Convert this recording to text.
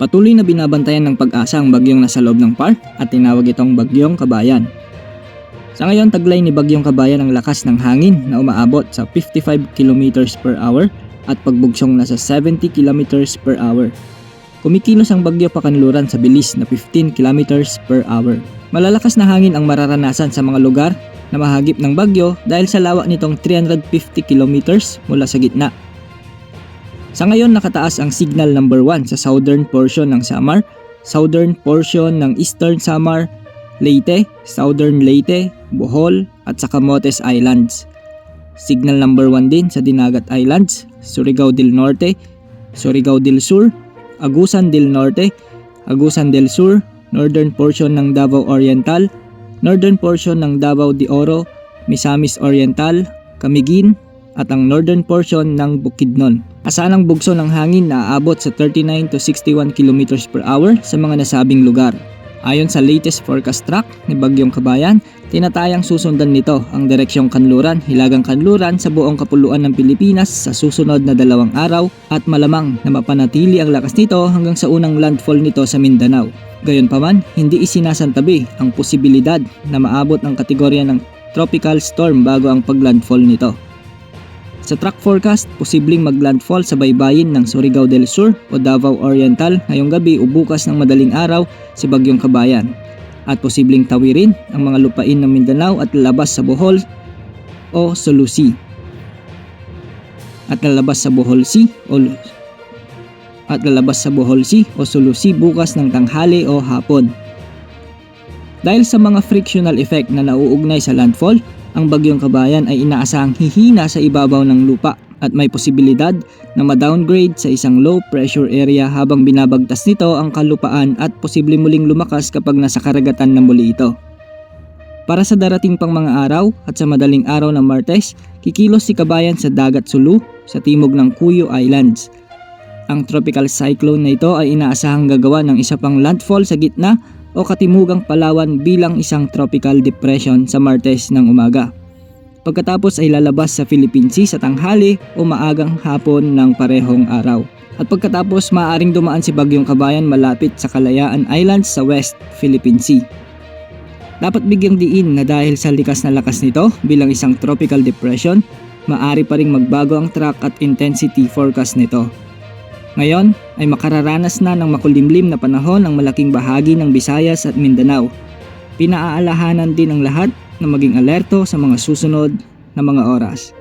Patuloy na binabantayan ng pag-asa ang bagyong nasa loob ng park at tinawag itong Bagyong Kabayan. Sa ngayon, taglay ni Bagyong Kabayan ang lakas ng hangin na umaabot sa 55 km per hour at pagbugsong nasa 70 km per hour. Kumikilos ang bagyo pakanluran sa bilis na 15 km per hour. Malalakas na hangin ang mararanasan sa mga lugar na mahagip ng bagyo dahil sa lawak nitong 350 km mula sa gitna. Sa ngayon nakataas ang signal number 1 sa southern portion ng Samar, southern portion ng eastern Samar, Leyte, southern Leyte, Bohol at sa Camotes Islands. Signal number 1 din sa Dinagat Islands, Surigao del Norte, Surigao del Sur, Agusan del Norte, Agusan del Sur, northern portion ng Davao Oriental, northern portion ng Davao de Oro, Misamis Oriental, Camiguin, at ang northern portion ng Bukidnon. Asahan ang bugso ng hangin na aabot sa 39 to 61 km per hour sa mga nasabing lugar. Ayon sa latest forecast track ni Bagyong Kabayan, tinatayang susundan nito ang direksyong kanluran, hilagang kanluran sa buong kapuluan ng Pilipinas sa susunod na dalawang araw at malamang na mapanatili ang lakas nito hanggang sa unang landfall nito sa Mindanao. Gayunpaman, hindi isinasantabi ang posibilidad na maabot ang kategorya ng tropical storm bago ang paglandfall nito. Sa track forecast, posibleng maglandfall sa baybayin ng Surigao del Sur o Davao Oriental ngayong gabi o bukas ng madaling araw si Bagyong Kabayan. At posibleng tawirin ang mga lupain ng Mindanao at lalabas sa Bohol o Sulusi. At lalabas sa Bohol Sea o at lalabas sa Bohol Sea o Sulusi bukas ng tanghali o hapon. Dahil sa mga frictional effect na nauugnay sa landfall, ang bagyong kabayan ay inaasahang hihina sa ibabaw ng lupa at may posibilidad na ma-downgrade sa isang low pressure area habang binabagtas nito ang kalupaan at posible muling lumakas kapag nasa karagatan na muli ito. Para sa darating pang mga araw at sa madaling araw ng Martes, kikilos si kabayan sa dagat Sulu sa timog ng Cuyo Islands. Ang tropical cyclone na ito ay inaasahang gagawa ng isa pang landfall sa gitna o katimugang Palawan bilang isang tropical depression sa Martes ng umaga. Pagkatapos ay lalabas sa Philippine Sea sa tanghali o maagang hapon ng parehong araw. At pagkatapos maaaring dumaan si Bagyong Kabayan malapit sa Kalayaan Islands sa West Philippine Sea. Dapat bigyang diin na dahil sa likas na lakas nito bilang isang tropical depression, maaari pa ring magbago ang track at intensity forecast nito. Ngayon ay makararanas na ng makulimlim na panahon ang malaking bahagi ng Visayas at Mindanao. Pinaaalahanan din ang lahat na maging alerto sa mga susunod na mga oras.